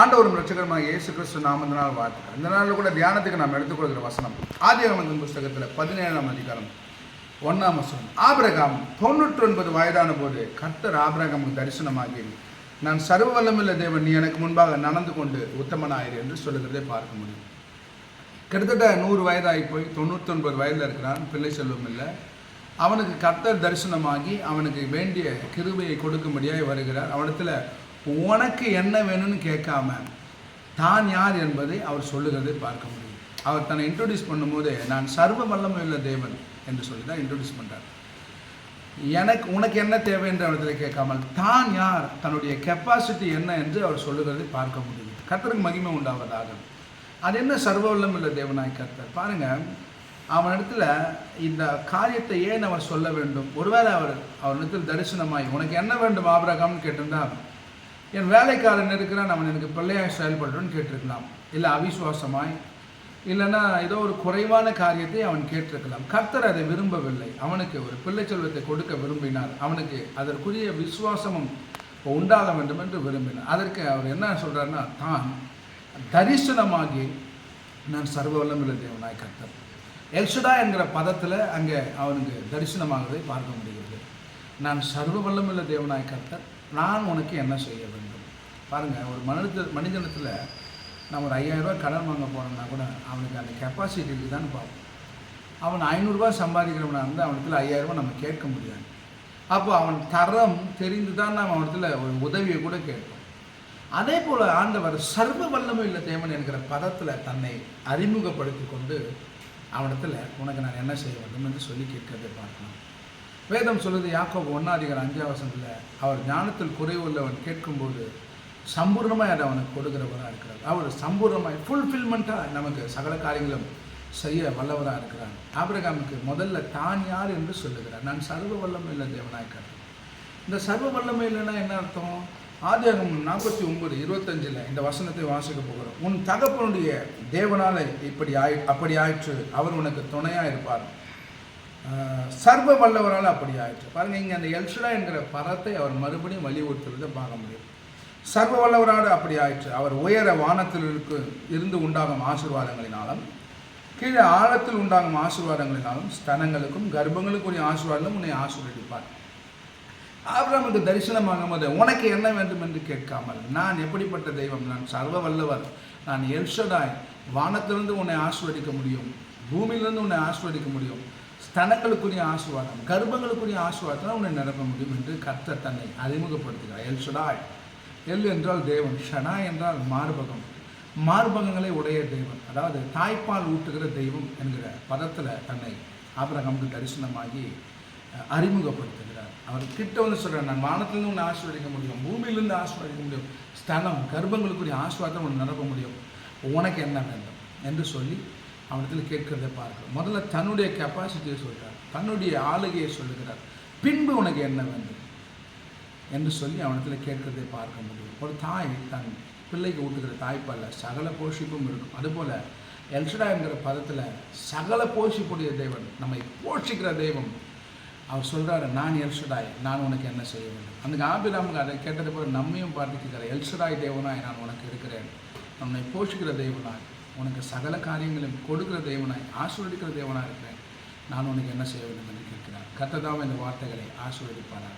ஆண்டவரும் ரட்சகரமாக இயேசு கிறிஸ்து நாமத்தினால் வாழ்த்துக்கள். இந்த நாளில் கூட தியானத்துக்கு நாம் எடுத்துக்கொள்கிற வசனம் ஆதியாகமத்தின் புஸ்தகத்தில் பதினேழாம் அதிகாரம் ஒன்றாம் வசனம். ஆபிரகாம் தொண்ணூற்றி ஒன்பது வயதான போது கர்த்தர் ஆபிரகாமுக்கு தரிசனமாகி நான் சர்வ வல்லமுள்ள தேவன் நீ எனக்கு முன்பாக நடந்து கொண்டு உத்தமனாயிரு என்று சொல்லுகிறதை பார்க்க முடியும். கிட்டத்தட்ட நூறு வயதாகி போய் தொண்ணூத்தொன்பது வயதில் இருக்கிறான் பிள்ளை செல்வம் இல்லை. அவனுக்கு கர்த்தர் தரிசனமாகி அவனுக்கு வேண்டிய கிருபையை கொடுக்கும்படியாக வருகிறார். அவனிடத்தில் உனக்கு என்ன வேணும்னு கேட்காம தான் யார் என்பதை அவர் சொல்லுகிறதை பார்க்க முடியும். அவர் தன்னை இன்ட்ரடியூஸ் பண்ணும்போது நான் சர்வ வல்லமையுள்ள தேவன் என்று சொல்லி தான் இன்ட்ரடியூஸ் பண்ணுறார் எனக்கு உனக்கு என்ன தேவை என்று அவரிடத்தில் கேட்காமல் தான் யார்? தன்னுடைய கெப்பாசிட்டி என்ன? என்று அவர் சொல்லுகிறதை பார்க்க முடியும். கர்த்தருக்கு மகிமை உண்டாவதாக. அது என்ன சர்வ வல்லமுள்ள தேவனாய் கர்த்தர்? பாருங்கள் அவனிடத்துல இந்த காரியத்தை ஏன் அவர் சொல்ல வேண்டும்? ஒருவேளை அவர் அவனிடத்தில் தரிசனமாய் உனக்கு என்ன வேண்டும் ஆபரகாம்னு கேட்டிருந்தா என் வேலைக்காரன் இருக்கிறான் அவன் எனக்கு பிள்ளையாக செயல்படுறோன்னு கேட்டிருக்கலாம். இல்லை அவிசுவாசமாய் இல்லைன்னா ஏதோ ஒரு குறைவான காரியத்தை அவன் கேட்டிருக்கலாம். கர்த்தர் அதை விரும்பவில்லை. அவனுக்கு ஒரு பிள்ளை செல்வத்தை கொடுக்க விரும்பினார். அவனுக்கு அதற்குரிய விசுவாசமும் உண்டாக வேண்டும் என்று விரும்பினார். அதற்கு அவர் என்ன சொல்கிறாருன்னா தான் தரிசனமாகி நான் சர்வ தேவனாய் கர்த்தர். எல்சுடா என்கிற பதத்தில் அங்கே அவனுக்கு தரிசனமாகவே பார்க்க முடிகிறது. நான் சர்வ வல்லமுள்ள தேவனாய் கர்த்தர். நான் உனக்கு என்ன செய்ய வேண்டும்? பாருங்கள் ஒரு மனித மனிதனத்தில் நம்ம ஒரு ஐயாயிரரூபா கடன் வாங்க போனோம்னா கூட அவனுக்கு அந்த கெப்பாசிட்டி இருக்குதான்னு பார்ப்போம். அவன் ஐநூறுரூவா சம்பாதிக்கிறவனா இருந்தால் அவனத்தில் ஐயாயிரரூபா நம்ம கேட்க முடியாது. அப்போ அவன் தரம் தெரிந்து தான் நம்ம அவனத்தில் ஒரு உதவியை கூட கேட்போம். அதே போல் ஆண்டவர் சர்வ வல்லமை இல்லை தேவன் என்கிற பதத்தில் தன்னை அறிமுகப்படுத்தி கொண்டு அவனத்தில் உனக்கு நான் என்ன செய்ய வேண்டும் என்று சொல்லி கேட்கிறதை பார்க்கலாம். வேதம் சொல்லுது யாக்கோபு ஒன்னாதிகார அஞ்சாவசத்தில் அவர் ஞானத்தில் குறைவுள்ளவன் கேட்கும்போது சம்பூர்ணமாய் அதை அவனுக்கு கொடுக்கிறவராக இருக்கிறார். அவர் சம்பூர்ணமாய் ஃபுல்ஃபில்மெண்ட்டாக நமக்கு சகல காரியங்களும் செய்ய வல்லவராக இருக்கிறார். ஆபிரகாமுக்கு முதல்ல தான் யார் என்று சொல்லுகிறார். நான் சர்வ வல்லமை இல்லை தேவனாய்க்கிறேன் இந்த சர்வ வல்லமை இல்லைன்னா என்ன அர்த்தம்? ஆதியாகம் நாற்பத்தி ஒன்பது இருபத்தஞ்சில் இந்த வசனத்தை வாசிக்க போகிறோம். உன் தகப்பனுடைய தேவனால இப்படி ஆயி அப்படி ஆயிற்று. அவர் உனக்கு துணையாக இருப்பார். சர்வ வல்லவரால் அப்படி ஆயிடுச்சு பாருங்க இங்கே அந்த எல்ஷடா என்கிற பரத்தை அவர் மறுபடியும் வலியுறுத்துறதை பார்க்க முடியும். சர்வ வல்லவராடு அப்படி ஆயிற்று. அவர் உயர வானத்தில் இருக்கு இருந்து உண்டாகும் ஆசீர்வாதங்களினாலும் கீழே ஆழத்தில் உண்டாகும் ஆசீர்வாதங்களினாலும் ஸ்தனங்களுக்கும் கர்ப்பங்களுக்குரிய ஆசீர்வாதங்களும் உன்னை ஆசீர்வதிப்பார். ஆபிரகாமுக்கு தரிசனமாகும் போது உனக்கு என்ன வேண்டும் என்று கேட்காமல் நான் எப்படிப்பட்ட தெய்வம்? நான் சர்வ வல்லவர் நான் எல்ஷடாய். வானத்திலிருந்து உன்னை ஆசீர்வதிக்க முடியும். பூமியிலிருந்து உன்னை ஆசீர்வதிக்க முடியும். ஸ்தனங்களுக்குரிய ஆசீர்வாதம் கர்ப்பங்களுக்குரிய ஆசீர்வாதத்தை உன்னை நிரப்ப முடியும் என்று கர்த்தர் தன்னை அறிமுகப்படுத்துகிறார். எல் சுடாய் எல் என்றால் தேவன் ஷனா என்றால் மார்பகம். மார்பகங்களை உடைய தெய்வம் அதாவது தாய்ப்பால் ஊட்டுகிற தெய்வம் என்கிற பதத்தில் தன்னை ஆபிரகாமுக்கு தரிசனமாகி அறிமுகப்படுத்துகிறார். அவர் கிட்ட வந்து சொல்கிறார் நான் வானத்திலிருந்து உன்னை ஆசீர்வதிக்க முடியும் பூமியிலிருந்து ஆசீர்வதிக்க முடியும் ஸ்தலம் கர்ப்பங்களுக்குரிய ஆசீர்வாதம் உன்னை நிரப்ப முடியும். உனக்கு என்ன வேண்டும்? என்று சொல்லி அவனிடத்தில் கேட்கிறதை பார்க்கிறோம். முதல்ல தன்னுடைய கெப்பாசிட்டியை சொல்கிறார் தன்னுடைய ஆளுகையை சொல்லுகிறார். பின்பு உனக்கு என்ன வேண்டும்? என்று சொல்லி அவனிடத்தில் கேட்கிறதை பார்க்க முடியும். ஒரு தாய் தன் பிள்ளைக்கு ஊட்டுகிற தாய்ப்பால் சகல போஷிப்பும் இருக்கும். அதுபோல் எல்ஷடாங்கிற பதத்தில் சகல போஷிப்புடைய தெய்வன் நம்மை போஷிக்கிற தெய்வம். அவர் சொல்கிறாரு நான் எல்ஷடாய் நான் உனக்கு என்ன செய்ய வேண்டும்? அந்த ஆபிராமுக்கு அதை கேட்டது போல நம்மையும் பார்த்துக்கிறார் கேட்குற எல்ஷடாய் தேவனாய் நான் உனக்கு இருக்கிறேன். நம்மை போஷிக்கிற தெய்வனாய். உனக்கு சகல காரியங்களையும் கொடுக்கிற தெய்வனாய் ஆசீர்வதிக்கிற தேவனாக இருக்கிறேன். நான் உனக்கு என்ன செய்ய வேண்டும் என்று கேட்கிறார். கத்ததாவும் இந்த வார்த்தைகளை ஆசீர்வதிப்பானாக